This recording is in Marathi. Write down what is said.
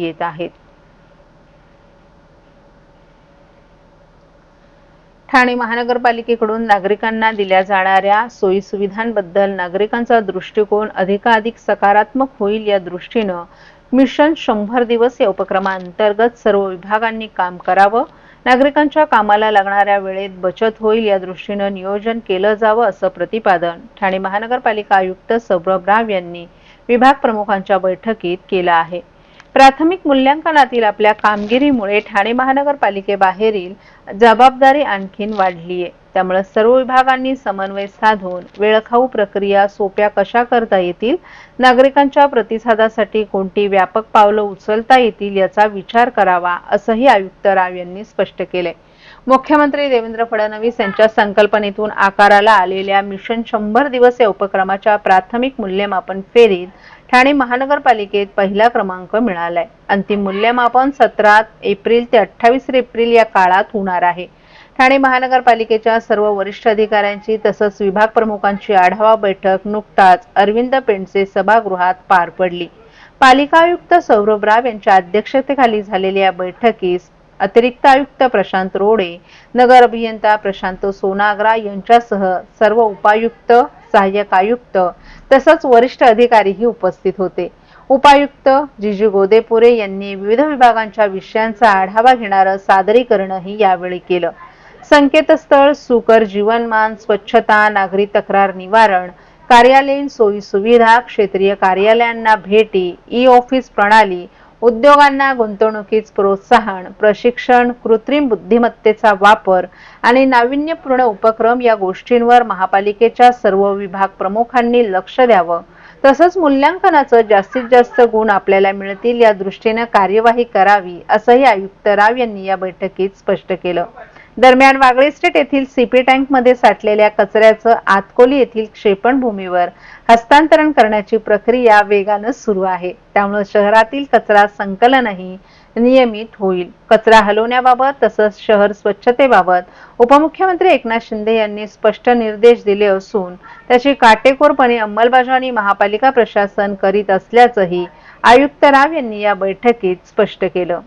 येत आहेत. ठाणे महानगरपालिकेकडून नागरिकांना दिल्या जाणाऱ्या सोयी सुविधांबद्दल नागरिकांचा दृष्टिकोन अधिकाधिक सकारात्मक होईल या दृष्टीनं मिशन शंभर दिवस या उपक्रमाअंतर्गत सर्व विभागांनी काम करावं. नागरिकांच्या कामाला लागणाऱ्या वेळेत बचत होईल या दृष्टीनं नियोजन केलं जावं असं प्रतिपादन ठाणे महानगरपालिका आयुक्त सौरभ राव यांनी विभाग प्रमुखांच्या बैठकीत केलं आहे. प्राथमिक मूल्यांकनातील आपल्या कामगिरीमुळे ठाणे महानगरपालिकेबाहेरील जबाबदारी आणखीन वाढलीय. त्यामुळे सर्व विभागांनी समन्वय साधून वेळखाऊ प्रक्रिया सोप्या कशा करता येतील नागरिकांच्या प्रतिसादासाठी कोणती व्यापक पावलं उचलता येतील याचा विचार करावा असंही आयुक्त राव यांनी स्पष्ट केलंय. मुख्यमंत्री देवेंद्र फडणवीस यांच्या संकल्पनेतून आकाराला आलेल्या मिशन शंभर दिवस या उपक्रमाच्या प्राथमिक मूल्यमापन फेरीत ठाणे महानगरपालिकेत पहिला क्रमांक मिळालाय. अंतिम मूल्यमापन सतरा एप्रिल ते अठ्ठावीस एप्रिल या काळात होणार आहे. ठाणे महानगरपालिकेच्या सर्व वरिष्ठ अधिकाऱ्यांची तसंच विभाग प्रमुखांची आढावा बैठक नुकताच अरविंद पेंडसे सभागृहात पार पडली. पालिका आयुक्त सौरभ राव यांच्या अध्यक्षतेखाली झालेल्या या बैठकीस अतिरिक्त आयुक्त प्रशांत रोडे नगर अभियंता प्रशांत सोनाग्रा यांच्यासह सर्व उपायुक्त सहाय्यक आयुक्त तसंच वरिष्ठ अधिकारीही उपस्थित होते. उपायुक्त जिजू गोदेपुरे यांनी विविध विभागांच्या विषयांचा आढावा घेणारं सादरीकरणही यावेळी केलं. संकेतस्थळ सुकर जीवनमान स्वच्छता नागरी तक्रार निवारण कार्यालयीन सोयी सुविधा क्षेत्रीय कार्यालयांना भेटी ई ऑफिस प्रणाली उद्योगांना गुंतवणुकीस प्रोत्साहन प्रशिक्षण कृत्रिम बुद्धिमत्तेचा वापर आणि नाविन्यपूर्ण उपक्रम या गोष्टींवर महापालिकेच्या सर्व विभाग प्रमुखांनी लक्ष द्यावं. तसंच मूल्यांकनाचं जास्तीत जास्त गुण आपल्याला मिळतील या दृष्टीनं कार्यवाही करावी असंही आयुक्त राव यांनी या बैठकीत स्पष्ट केलं. दरम्यान वागळे स्टेट येथील सीपी टँकमध्ये साठलेल्या कचऱ्याचं आतकोली येथील क्षेपणभूमीवर हस्तांतरण करण्याची प्रक्रिया वेगानं सुरू आहे. त्यामुळे शहरातील कचरा संकलनही नियमित होईल. कचरा हलवण्याबाबत तसंच शहर स्वच्छतेबाबत उपमुख्यमंत्री एकनाथ शिंदे यांनी स्पष्ट निर्देश दिले असून त्याची काटेकोरपणे अंमलबजावणी महापालिका प्रशासन करीत असल्याचंही आयुक्त राव यांनी या बैठकीत स्पष्ट केलं.